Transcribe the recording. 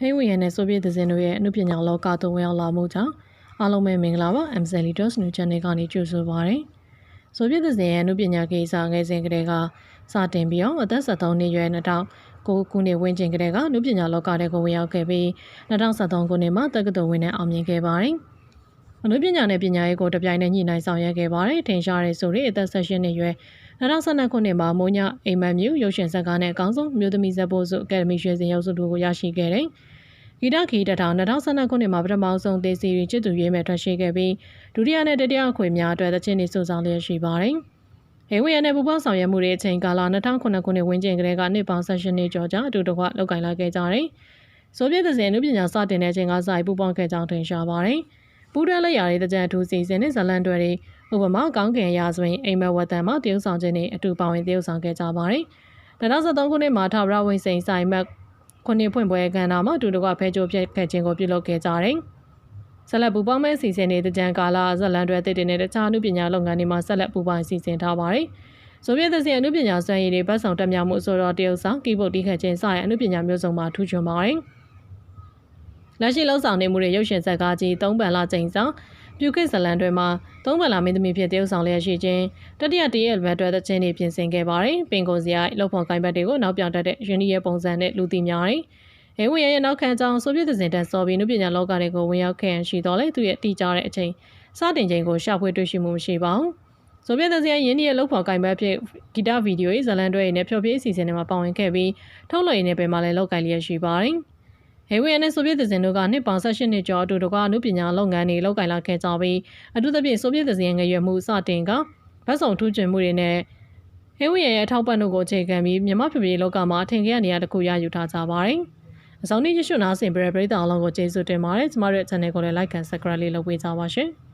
ဟိဝီယန်နဲ့ဆိုဗီယက်သဇင်တို့ရဲ့အမှုပညာလောကသို့ဝင်ရောက်လာမှုကြောင့်အားလုံးပဲမင်္ဂလာပါ MZL Dos New Channel ကနေကြိုဆိုပါရစေ။ဆိုဗီယက်သဇင်ရဲ့အမှုပညာကိစ္စငယ်စဉ်ကတည်းကစတင်ပြီးတော့အသက်73နှစ်ရွယ်2009ခုနှစ်ဝန်းကျင်ကတည်းကအမှုပညာလောကထဲကိုဝင်ရောက်ခဲ့ပြီး2013ခုနှစ်မှာတက္ကသိုလ်ဝင်နဲ့အောင်မြင်ခဲ့ပါတယ်။ အမှုပညာနဲ့ပညာရေးကိုတပြိုင်တည်းညှိနှိုင်းဆောင်ရွက်ခဲ့ပါတယ်။ထင်ရှားတဲ့ဆိုတဲ့အသက်16နှစ်ရွယ်2012ခုနှစ်မှာမိုးညအိမ်မက်မြူရုပ်ရှင်ဇာတ်ကားနဲ့အကောင်းဆုံးမြို့သမီးဇက်ပို့စုအကယ်ဒမီရွှေစင်ရုပ်စုတို့ကိုရရှိခဲ့တယ်။ဂီတခီတထောင်2012ခုနှစ်မှာပထမဆုံးသေစီရီချစ်သူရွေးမဲ့ထွက်ရှိခဲ့ပြီးဒုတိယနဲ့တတိယအခွေများအတွက်သချင်းတွေစုဆောင်လျက်ရှိပါတယ်။ဟေဝီယန်နဲ့ပူပေါင်းဆောင်ရွက်မှုတွေအချိန်ကာလ2009ခုနှစ်ဝန်းကျင်ကလေးကနှစ်ပေါင်း16နှစ်ကျော်ကြာအတူတကွလောက်ကင်လာခဲ့ကြတယ်။ဆိုဗီယက်သင်အမှုပညာစတင်တဲ့အချိန်ကစပြီးပူပေါင်းခဲ့ကြောင်းထင်ရှားပါတယ်။ ပူးတွဲလက်ရာတွေတကြံအထူးစီစဉ်နဲ့ဇလန်တွေဥပမာကောင်းကင်ရာဆိုရင်အိမ်မက်ဝတ်တန်မှာတရုတ်ဆောင်ခြင်းတွေအတူပါဝင်တရုတ်ဆောင်ခဲ့ကြပါတယ်။2013ခုနှစ်မှာထာဝရဝင်းစိန်ဆိုင်မက်ခုနှစ်ဖွင့်ပွဲကဏ္ဍမှာအတူတကွဖဲကြိုးပြက်ခဲ့ခြင်းကိုပြုလုပ်ခဲ့ကြတယ်။ဆက်လက်ပူပေါင်းမဲ့စီစဉ်နေတဲ့ကြံကာလဇလန်တွေတည်တည်နဲ့တခြားအမှုပညာလုပ်ငန်းတွေမှာဆက်လက်ပူပေါင်းစီစဉ်ထားပါတယ်။ဆိုဗီယက်သစီအမှုပညာစွမ်းရည်တွေပတ်ဆောင်တက်မြောက်မှုဆိုတော့တရုတ်ဆောင်ကီးဘုတ်တီးခတ်ခြင်းစတဲ့အမှုပညာမျိုးစုံမှာထူးချွန်ပါတယ်။ လက်ရှိလှုပ်ဆောင်နေမှုတွေရုပ်ရှင်ဇာတ်ကားကြီး၃ပန်လာချိန်ဆောင်ပြူခိတ်ဇလန်တွေမှာသုံးပန်လာမင်းသမီးဖြစ်တရုပ်ဆောင်လျက်ရှိခြင်းတတိယတရက်လွယ်တွဲတဲ့ချင်းတွေပြင်ဆင်ခဲ့ပါတယ်ပင်ကိုစရာလောက်ဖော်ကိုင်းဘက်တွေကိုနောက်ပြောင်တတ်တဲ့ယင်းဒီရဲ့ပုံစံနဲ့လူသိများတယ်အဲဝင်ရဲ့နောက်ခံကြောင်းဆိုဗီယက်သင်တန်းစော်ပြီးနုပညာလောကတွေကိုဝင်ရောက်ခဲ့ရန်ရှိတော်လဲသူရဲ့တီးကြတဲ့အချိန်စတင်ချိန်ကိုရှာဖွေတွေ့ရှိမှုမရှိပါဘူးဆိုဗီယက်သင်ရဲ့ယင်းဒီရဲ့လောက်ဖော်ကိုင်းဘက်ဖြစ်ဂီတဗီဒီယိုရေးဇလန်တွေနဲ့ဖျော်ဖြေအစီအစဉ်တွေမှာပါဝင်ခဲ့ပြီးထုတ်လွှင့်ရင်းနဲ့ပဲမှာလည်းလောက်ကိုင်းလျက်ရှိပါတယ် ဟေဝီယန်နဲ့ဆိုဗီယက်သင်တို့ကနှစ်ပေါင်း18နှစ်ကျော်အတူတကွအမှုပညာလုပ်ငန်းတွေလုပ်ကိုင်လာခဲ့ကြပြီးအထူးသဖြင့်ဆိုဗီယက်သင်ငရွယ်မှုစတင်ကဗတ်ဆောင်ထူးချွန်မှုတွေနဲ့ဟေဝီယန်ရဲ့အထောက်ပံ့တို့ကိုအခြေခံပြီးမြန်မာပြည်ပြည်လောကမှာအထင်ကြီးနေရာတစ်ခုရယူထားကြပါတယ်။အစောင်းနေ့ရရှိနာဆင်ပရပရိသတ်အလုံးကိုကျေးဇူးတင်ပါတယ်။ကျမတို့ရဲ့ channel ကိုလည်း like and subscribe လေးလုပ်ပေးကြပါရှင်။